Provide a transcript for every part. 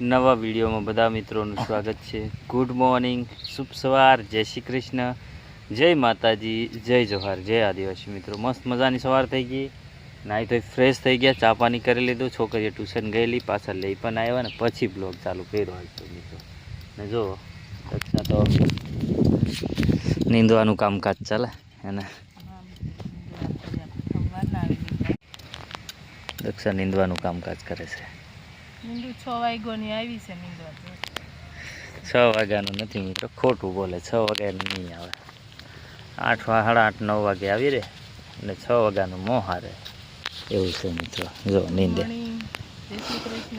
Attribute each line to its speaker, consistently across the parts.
Speaker 1: નવા વિડીયોમાં બધા મિત્રોનું સ્વાગત છે. ગુડ મોર્નિંગ શુભ સવાર, જય શ્રી કૃષ્ણ, જય માતાજી, જય જોહાર, જય આદિવાસી મિત્રો. મસ્ત મજાની સવાર થઈ ગઈ. નાહી તો ફ્રેશ થઈ ગયા, ચા પાણી કરી લીધું છોકરીએ ટ્યુશન ગયેલી પાછળ લઈ પણ આવ્યા ને પછી બ્લોગ ચાલુ કર્યો હતો મિત્રો. ને જો દક્ષા તો નીંદવાનું કામકાજ ચાલે એને. દક્ષા નીંદવાનું કામકાજ કરે છે.
Speaker 2: મીંડું છ વાગ્યાની આવી છે મીંડવા
Speaker 1: છ વાગ્યાનું નથી મિત્રો ખોટું બોલે છ વાગ્યાનું નહીં આવે. આઠ સાડા આઠ નવ વાગે આવી રે અને છ વાગ્યાનું મોહારે એવું છે મિત્રો જો નીંદે.
Speaker 2: જય શ્રી કૃષ્ણ.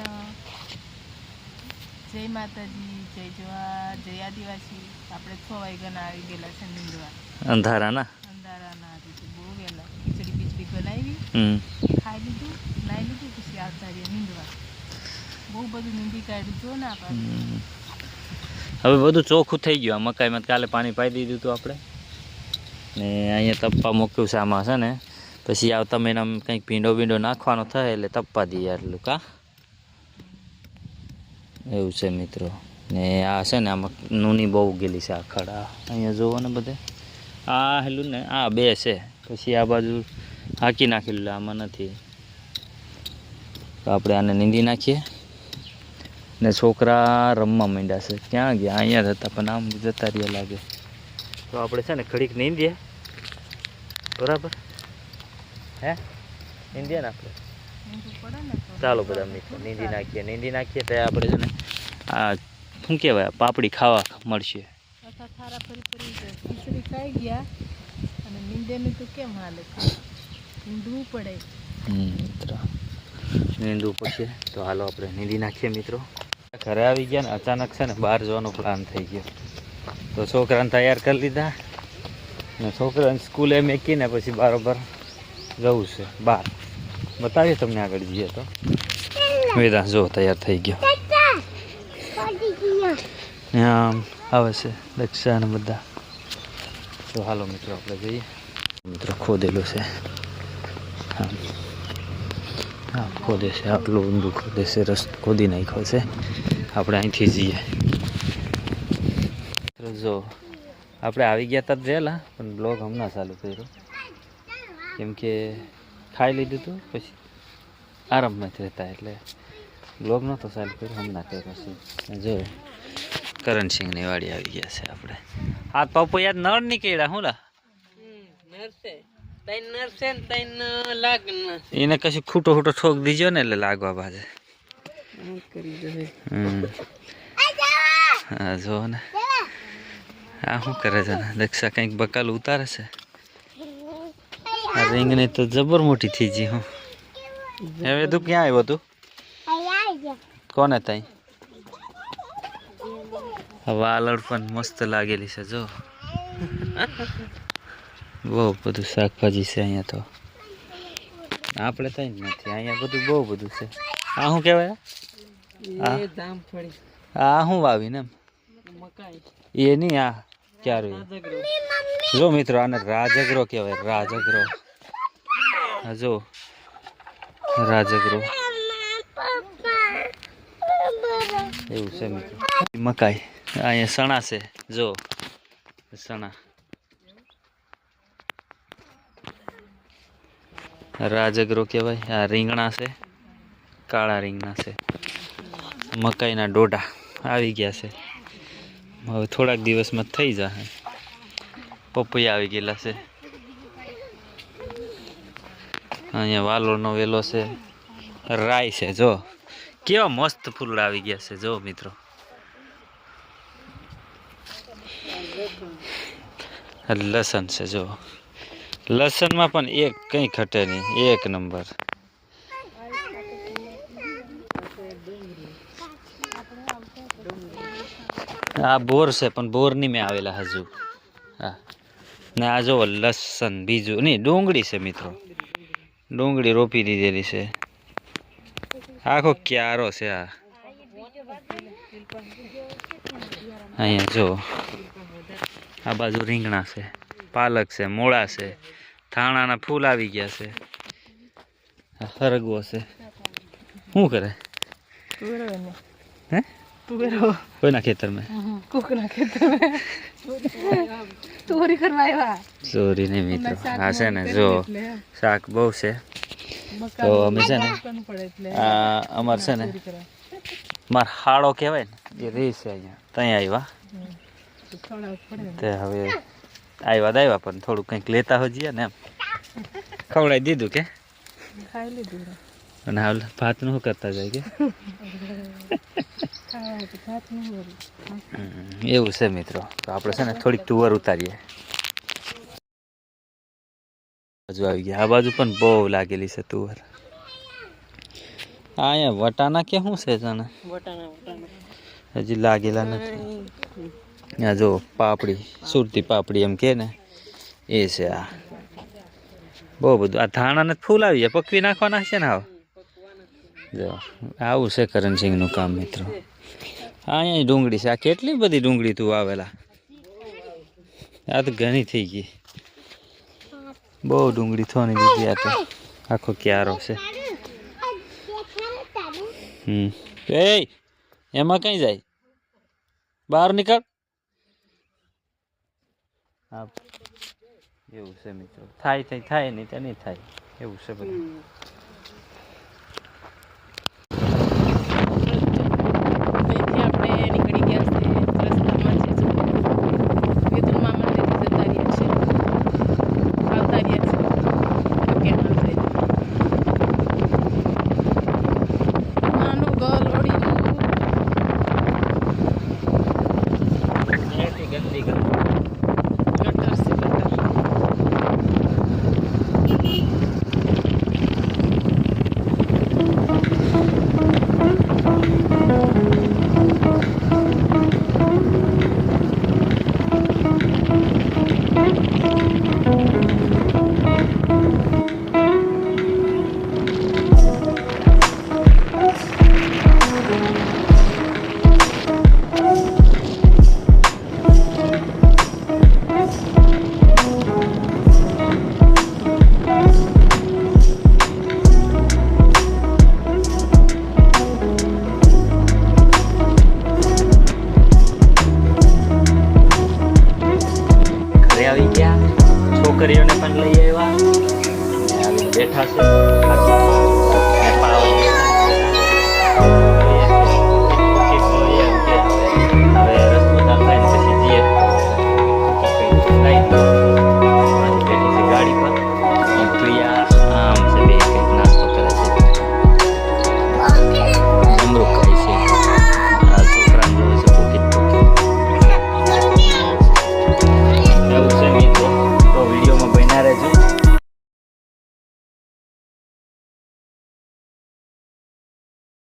Speaker 2: જય માતાજી જય જવા જય આદિવાસી. આપણે છ વાગ્યાના આવી ગયેલા છે નીંદવા અંધારાના? અંધારાના બહુ વહેલા. ખીચડી બીચડી બનાવી.
Speaker 1: હમ.
Speaker 2: ખાઈ લીધું નાઈ લીધું પછી આવતા રહ્યા નીંદવા
Speaker 1: હવે બધું ચોખ્ખું થઈ ગયું. મકાઈમાં કાલે પાણી પાઈ દીધું હતું આપણે. ને અહીંયા તપ્પા મૂક્યું છે આમાં, છે ને. પછી આવતા મહિનામાં કંઈક ભીંડો ભીંડો નાખવાનો થાય એટલે તપ્પા દઈએ આટલું, કા? એવું છે મિત્રો. ને આ છે ને આમાં નૂની બહુ ગયેલી છે આ ખડા. અહીંયા જુઓ ને બધે. આ હેલું ને, આ બે છે. પછી આ બાજુ હાકી નાખેલું આમાં નથી. તો આપણે આને નીંદી નાખીએ. ને છોકરા રમવા માંડ્યા છે. ક્યાં ગયા? અહીંયા હતા પણ આમ જતા રહ્યા લાગે. તો આપણે છે ને ઘડીક નીંદીએ બરાબર? હે? નીંદીએ ને આપણે? ચાલો બધા મિત્રો નીંદી નાખીએ નીંદી નાખીએ તો આપણે છે ને આ શું કહેવાય પાપડી ખાવા મળશે.
Speaker 2: આખા ખારા ફરી ફરી જાય ખીચડી ખાઈ ગયા. અને નીંદેનું તો કેમ હાલે? નીંદવું પડે.
Speaker 1: મિત્રો. નીંદવું પડશે. તો હાલો આપણે નીંદી નાખીએ મિત્રો. ઘરે આવી ગયા ને અચાનક છે ને બહાર જવાનો પ્લાન થઈ ગયો. તો છોકરાને તૈયાર કરી લીધા ને છોકરાને સ્કૂલે મેકીને પછી બરાબર જવું છે, બહાર. બતાવીએ તમને આગળ જઈએ તો. વેદા, જો તૈયાર થઈ ગયો. આમ, આવે છે દક્ષા ને બધા. તો હાલો મિત્રો, આપણે જઈએ. મિત્રો, ખોદેલું છે. આમ હા ખોદે છે આટલું ઊંધું ખોદે છે રસ્તો ખોદી નાખ્યો છે. આપણે અહીંથી જઈએ. જો, આપણે આવી ગયા હતા રહેલા પણ બ્લોગ હમણાં ચાલુ કર્યો. કેમ કે ખાઈ લીધું હતું પછી આરામમાં જ રહેતા, એટલે બ્લોગ નહોતો ચાલુ કર્યો, હમણાં કર્યો છે. જો, કરણસિંહની વાડી આવી ગયા છે આપણે. આ પપ્પુ યાદ નળ નીકળ્યા હું લા એને કશું ખૂટો ખૂટો ઠોક દીજો ને એટલે લાગવા હમ. હા જો ને. આ શું કરે છે? ને દક્ષા કંઈક બકાલ ઉતારે છે? આ રીંગણી તો જબર મોટી થઈ ગઈ હું. હવે તું ક્યાં આવ્યો તું? કોને તઈ? વાલડ પણ મસ્ત લાગેલી છે જો. બહુ બધું શાકભાજી છે અહીંયા તો. આપણે થઈ જ નથી અહીંયા બધું બહુ બધું છે. આ શું કહેવાય? આ? શું વાવીને એમ? એ નહીં આ ક્યારે? જો મિત્રો આને રાજગરો કહેવાય રાજગરો. જો રાજગરો. એવું છે મિત્રો. મકાઈ અહીંયા સણા છે જો. સણા. રાજગરો કહેવાય. આ રીંગણા છે, કાળા રીંગણા છે. મકાઈના ડોડા આવી ગયા છે. હવે થોડાક દિવસમાં થઈ જશે પપૈયા આવી ગયેલા છે. અહીંયા વાલોનો વેલો છે. રાય છે, જો. કેવા મસ્ત ફૂલડા આવી ગયા છે, જો મિત્રો. લસણ છે, જો. લસણમાં પણ એક કંઈ ઘટે નહીં, એક નંબર. આ બોર છે, પણ બોર નહીં મેં આવેલા હજુ. હા. ને આ જો લસણ બીજું, નહીં, ડુંગળી છે મિત્રો. ડુંગળી રોપી દીધેલી છે. આખો ક્યારો છે આ. અહીંયા જો આ બાજુ રીંગણા છે. પાલક છે મૂળા છે થાણાના ફૂલ આવી ગયા છે. હરગવો છે. શું કરે? હે? કોઈના ખેતરમાં?
Speaker 2: કોકના ખેતરમાં. ચોરી કરવા આવ્યા.
Speaker 1: ચોરી નહીં મિત્રો.
Speaker 2: શાક
Speaker 1: હા છે ને જો શાક બહુ છે. તો અમે છે ને અમાર છે ને માર હાડો કહેવાય ને એ રહી છે અહીંયા. ત્યાં આવ્યા.
Speaker 2: તે
Speaker 1: હવે આવ્યા આવ્યા પણ થોડું કંઈક લેતા હોજીએ ને એમ. ખવડાવી દીધું કે?
Speaker 2: ખાઈ લીધું
Speaker 1: અને હાલ ભાતનું શું કરતા જાય કે? એવું છે મિત્રો. તો આપણે છે ને થોડીક તુવર ઉતારીએ. બાજુ આવી ગયા. આ બાજુ પણ બહુ લાગેલી છે તુવર. હા અહીંયા વટાણા કે શું છે તને? હજી લાગેલા નથી. આ જો પાપડી, સુરતી પાપડી એમ કે ને, એ છે આ. બહુ બધું. આ ધાણાને ફૂલ આવી જાય પકવી નાખવાના છે ને આવ? જો, આવું છે કરણસિંહનું કામ, મિત્રો. અહીંયા ડુંગળી છે. આ કેટલી બધી ડુંગળી તું આવેલા? આ તો ઘણી થઈ ગઈ. બહુ ડુંગળી થોની દીધી આ તો. આખો ક્યારો છે. હમ. એમાં કઈ જાય? બહાર નીકળ. હા એવું છે મિત્રો. થાય થાય થાય નહીં તો નહીં થાય. એવું છે બધું.